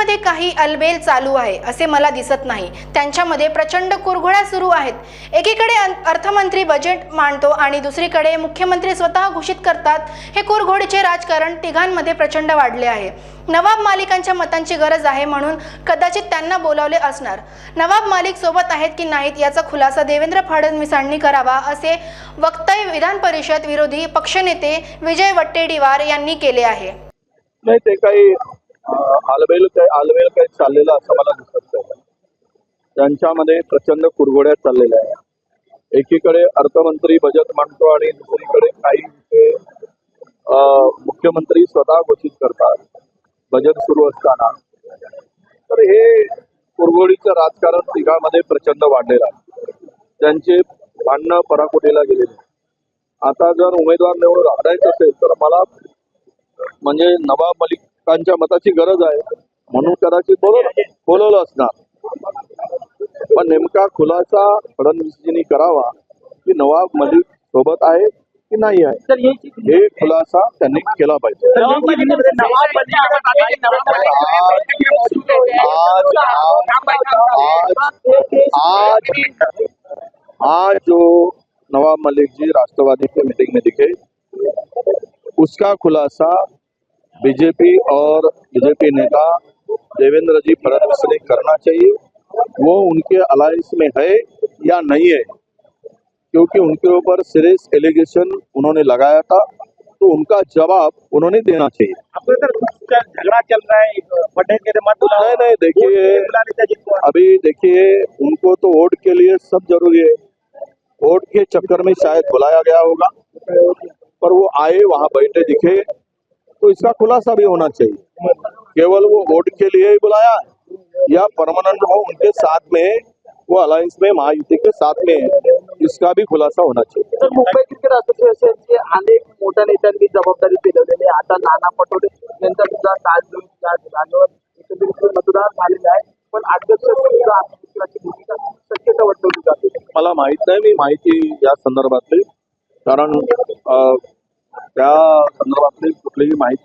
मध्ये काही अलबेल चालू आहे असे मला दिसत नाही. त्यांच्यामध्ये प्रचंड कुरघोड्या सुरू आहेत. एकीकडे अर्थमंत्री बजेट मांडतो आणि दुसरीकडे मुख्यमंत्री स्वतः घोषित करतात. हे कुरघोडीचे राजकारण तिघांमध्ये प्रचंड वाढले आहे. नवाब मालिकांच्या मतांची गरज आहे म्हणून कदाचित त्यांना बोलावले असणार. नवाब मालिक सोबत आहेत की नाहीत याचा खुलासा देवेंद्र फडणवीसांनी करावा असे वक्तव्य विधान परिषद विरोधी पक्षनेते विजय वट्टेडीवार यांनी केले आहे. नाही ते काही आलबेल काय आलबेल काही चाललेलं असं मला दिसत नाही. त्यांच्यामध्ये प्रचंड कुरघोड्या चाललेल्या आहे एकीकडे अर्थमंत्री बजेट मांडतो आणि दुसरीकडे काही अं, मुख्यमंत्री स्वतः घोषित करतात. बजेट सुरू असताना. तर हे कुरघोडीचं राजकारण तिघामध्ये प्रचंड वाढलेलं आहे. त्यांचे भांडणं पराकोटीला गेलेले आता जर उमेदवार निवडून आणायचं असेल तर मला म्हणजे नवाब मलिक मलिकांच्या मताची गरज आहे. म्हणून कदाचित बोलवलं बोलवलं असणार. पण नेमका खुलासा फडणवीसजींनी करावा की नवाब मलिक सोबत आहे की नाही आहे? हे खुलासा त्यांनी केला पाहिजे. आज आज आज जो नवाब मलिक जी राष्ट्रवादी के मीटिंग में दिखे उसका खुलासा बीजेपी और बीजेपी नेता देवेंद्र जी फडणवीस ने करना चाहिए। वो उनके अलायंस में है या नहीं है? क्योंकि उनके ऊपर सीरियस एलिगेशन उन्होंने लगाया था तो उनका जवाब उन्होंने देना चाहिए। कुछ झगड़ा चल रहा है? नहीं नहीं देखिए अभी देखिए उनको तो वोट के लिए सब ज़रूरी है। वोट के चक्कर में शायद बुलाया गया होगा पर वो आए वहाँ बैठे दिखे। तो इसका खुलासा भी होना चाहिए। केवल वो वोट के लिए ही बुलाया है या परमानेंट वो उनके साथ में है, वो अलायंस में महायुति के साथ में है इसका भी खुलासा होना चाहिए। मुंबई क्रिकेट असोसिएशनचे अनेक मोठ्या नेत्यांनी जबाबदारी पेलवलेली आता नाना पटोले यांचा सुद्धा ताज जागेवर मतदान झालेलं आहे. पण अध्यक्ष भूमिका शक्यता वर्तवली जाते. मला माहीत नाही मी माहिती या संदर्भातली. कारण त्या संदर्भातली कुठलीही माहिती